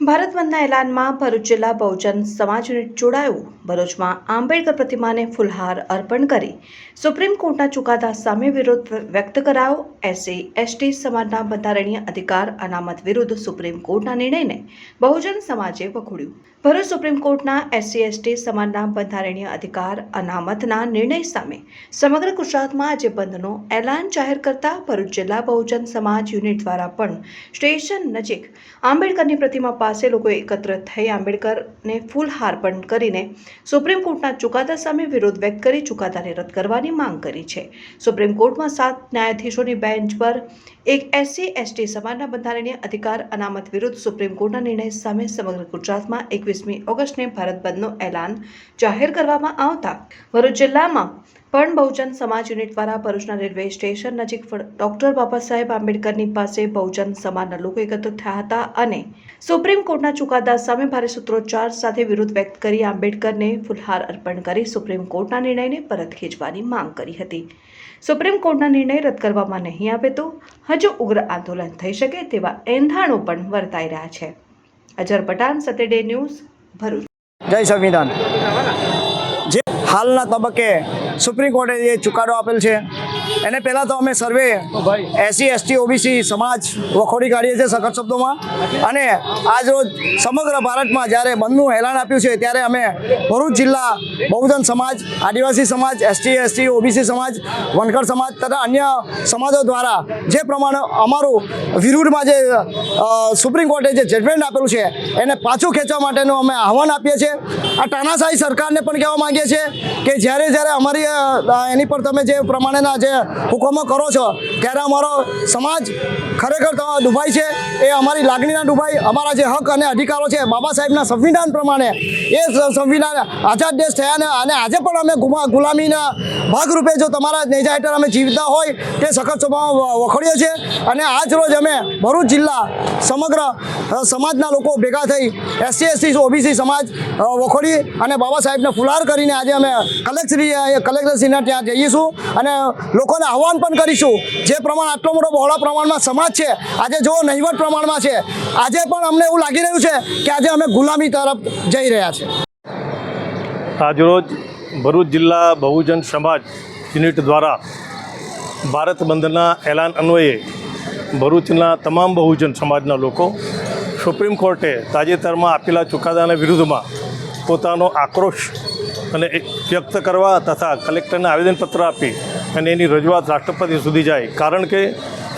ભારત બંધના એલાનમાં ભરૂચ જિલ્લા બહુજન સમાજ યુનિટ જોડાયું. ભરૂચમાં આંબેડકર પ્રતિમાને ફુલહાર અર્પણ કરી સુપ્રીમ કોર્ટના ચુકાદા સામે વિરોધ વ્યક્ત કરાયો. એસસી, એસટી સમાજના બંધારણીય અધિકાર અનામત વિરુદ્ધ સુપ્રીમ કોર્ટના નિર્ણયને બહુજન સમાજે વખોડ્યું. ભરૂચ સુપ્રીમ કોર્ટના એસસી, એસટી સમાજના બંધારણીય અધિકાર અનામતના નિર્ણય સામે સમગ્ર ગુજરાતમાં આજે બંધનો એલાન જાહેર કરતા ભરૂચ જિલ્લા બહુજન સમાજ યુનિટ દ્વારા પણ સ્ટેશન નજીક આંબેડકરની પ્રતિમા પાસે લોકો એકત્ર થઈ આંબેડકરને ફૂલહાર પણ કરીને સુપ્રીમ કોર્ટના ચુકાદા સામે વિરોધ વ્યક્ત કરી ચુકાદાને રદ કરવાની માંગ કરી છે. સુપ્રીમ કોર્ટમાં સાત ન્યાયાધીશોની બેન્ચ પર એક એસસી, એસટી સમાજના બંધારણીય અધિકાર અનામત વિરુદ્ધ સુપ્રીમ કોર્ટના નિર્ણય સામે સમગ્ર ગુજરાતમાં એકવીસમી ઓગસ્ટને ભારત બંધનો એલાન જાહેર કરવામાં આવતા ભરૂચ જિલ્લામાં પણ બહુજન સમાજ યુનિટ દ્વારા ભરૂચના રેલવે સ્ટેશન નજીક ડોક્ટર બાબા સાહેબ આંબેડકરની પાસે બહુજન સમાજના લોકો એકત્ર થયા હતા અને સુપ્રીમ કોર્ટના ચુકાદા સામે ભારે સૂત્રોચ્ચાર સાથે વિરોધ વ્યક્ત કરી આંબેડકરને ફુલહાર અર્પણ કરી સુપ્રીમ કોર્ટના નિર્ણયને પરત ખેંચવાની માંગ કરી હતી. સુપ્રીમ કોર્ટના નિર્ણય રદ કરવામાં નહીં આવે તો હજુ ઉગ્ર આંદોલન થઈ શકે તેવા એંધાણો પણ વર્તાઈ રહ્યા છે. અજર પઠાણ સતેડે ન્યૂઝ, ભરૂચ. જય સંવિધાન. જે હાલના તબક્કે સુપ્રીમ કોર્ટે જે ચુકાદો આપેલ છે, એને પહેલાં તો અમે સર્વે એસસી, એસટી, ઓબીસી, સમાજ વખોડી કાઢીએ છીએ સખત શબ્દોમાં. અને આજ રોજ સમગ્ર ભારતમાં જ્યારે બંધનું એલાન આપ્યું છે, ત્યારે અમે ભરૂચ જિલ્લા બહુજન સમાજ, આદિવાસી સમાજ, એસટી એસટી, ઓબીસી સમાજ, વનકર સમાજ તથા અન્ય સમાજો દ્વારા જે પ્રમાણે અમારું વિરુદ્ધમાં જે સુપ્રીમ કોર્ટે જે જજમેન્ટ આપેલું છે, એને પાછું ખેંચવા માટેનું અમે આહવાન આપીએ છીએ. આ તાનાશાહી સરકારને પણ કહેવા માંગીએ છીએ કે જ્યારે જ્યારે અમારી એની પર તમે જે પ્રમાણેના જે હુકમો કરો છો, ત્યારે અમારો સમાજ ખરેખર ડૂબાય છે. એ અમારી લાગણીના ડૂબાય અમારા જે હક અને અધિકારો છે, બાબા સાહેબના સંવિધાન પ્રમાણે એ સંવિધાન આઝાદ દેશ થયા અને આજે પણ અમે ગુલામીના ભાગરૂપે જો તમારા નેજા હેઠળ અમે જીવતા હોય તે સખત સ્વભાવમાં વખોડીએ છીએ. અને આજ રોજ અમે ભરૂચ જિલ્લા સમગ્ર સમાજના લોકો ભેગા થઈ એસસી, એસટી, ઓબીસી સમાજ વખોડી અને બાબા સાહેબને ફુલાર કરીને આજે અમે કલેક્ટરી કલેક્ટરશ્રીના ત્યાં જઈશું અને લોકોને આહવાન પણ કરીશું. જે પ્રમાણ આટલો મોટો બહોળા પ્રમાણમાં સમાજ છે, આજે જો નહીવટ પ્રમાણમાં છે. આજે પણ અમને એવું લાગી રહ્યું છે કે આજે અમે ગુલામી તરફ જઈ રહ્યા છે આજરોજ ભરૂચ જિલ્લા બહુજન સમાજ યુનિટ દ્વારા ભારત બંધના એલાન અન્વયે ભરૂચના તમામ બહુજન સમાજના લોકો સુપ્રીમ કોર્ટે તાજેતરમાં આપેલા ચુકાદાના વિરુદ્ધમાં પોતાનો આક્રોશ અને વ્યક્ત કરવા તથા કલેક્ટરને આવેદનપત્ર આપી અને એની રજૂઆત રાષ્ટ્રપતિ સુધી જાય. કારણ કે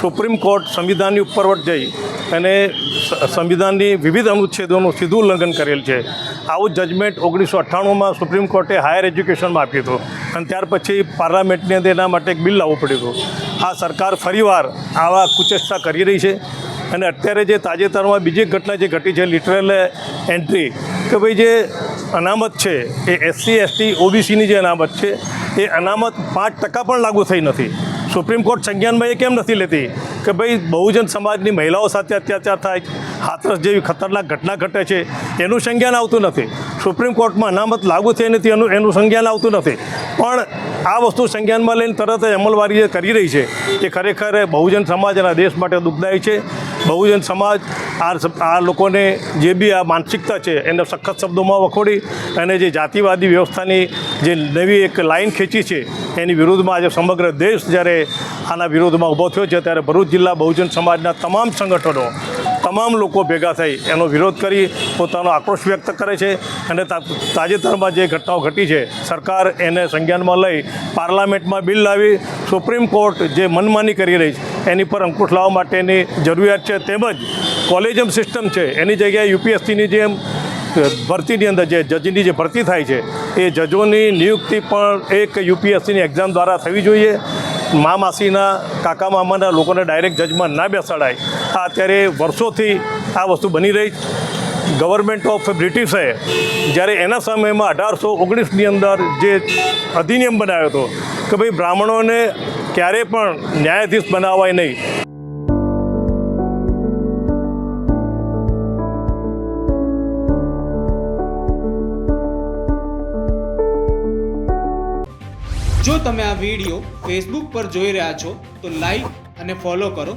સુપ્રીમ કોર્ટ સંવિધાનની ઉપરવટ જઈ અને સંવિધાનની વિવિધ અનુચ્છેદોનું સીધું ઉલ્લંઘન કરેલ છે. આવું જજમેન્ટ ઓગણીસો અઠ્ઠાણુંમાં સુપ્રીમ કોર્ટે હાયર એજ્યુકેશનમાં આપ્યું હતું. અને ત્યાર પછી પાર્લામેન્ટની અંદર એના માટે એક બિલ લાવવું પડ્યું હતું. આ સરકાર ફરીવાર આવા કુચેષ્ટા કરી રહી છે. અને અત્યારે જે તાજેતરમાં બીજી ઘટના જે ઘટી છે લિટરલ એન્ટ્રી કે ભાઈ જે અનામત છે, એ એસસી એસટી ઓબીસીની જે અનામત છે, એ અનામત પાંચ ટકા પણ લાગુ થઈ નથી. સુપ્રીમ કોર્ટ સંજ્ઞાનમાં એ કેમ નથી લેતી? કે ભાઈ, બહુજન સમાજની મહિલાઓ સાથે અત્યાચાર થાય, હાથરસ જેવી ખતરનાક ઘટના ઘટે છે, એનું સંજ્ઞાન આવતું નથી. સુપ્રીમ કોર્ટમાં અનામત લાગુ થઈ નથી, એનું એનું સંજ્ઞાન આવતું નથી. પણ આ વસ્તુ સંજ્ઞાનમાં લઈને તરત જ અમલવારી જે કરી રહી છે એ ખરેખર બહુજન સમાજ અને દેશ માટે દુઃખદાયી છે. બહુજન સમાજ આ આ લોકોને જે બી આ માનસિકતા છે, એને સખત શબ્દોમાં વખોડી અને જે જાતિવાદી વ્યવસ્થાની જે નવી એક લાઈન ખેંચી છે, એની વિરુદ્ધમાં આજે સમગ્ર દેશ જ્યારે આના વિરોધમાં ઊભો થયો છે, ત્યારે ભરૂચ જિલ્લા બહુજન સમાજના તમામ સંગઠનો તમામ લોકો ભેગા થઈ એનો વિરોધ કરી પોતાનો આક્રોશ વ્યક્ત કરે છે અને તાજેતરમાં જે ઘટનાઓ ઘટી છે, સરકાર એને સંજ્ઞાનમાં લઈ પાર્લામેન્ટમાં બિલ લાવી, સુપ્રીમ કોર્ટ જે મનમાની કરી રહી છે, એની પર અંકુશ લાવવા માટેની જરૂરિયાત છે, તેમજ કોલેજમ સિસ્ટમ છે, એની જગ્યાએ યુપીએસસીની જેમ ભરતીની અંદર જે જજની જે ભરતી થાય છે, એ જજોની નિયુક્તિ પણ એક યુપીએસસીની એક્ઝામ દ્વારા થવી જોઈએ. મા માસીના કાકા મામાના લોકોને ડાયરેક્ટ જજમાં ના બેસાડાય. આ અત્યારે વર્ષોથી આ વસ્તુ બની રહી. ગવર્મેન્ટ ઓફ બ્રિટિશે જ્યારે એના સમયમાં અઢારસો ઓગણીસની અંદર જે અધિનિયમ બનાવ્યો હતો કે ભાઈ બ્રાહ્મણોને ક્યારે પણ ન્યાયાધીશ બનાવાય નહીં. જો તમે આ વીડિયો ફેસબુક પર જોઈ રહ્યા છો, તો લાઈક અને ફોલો કરો.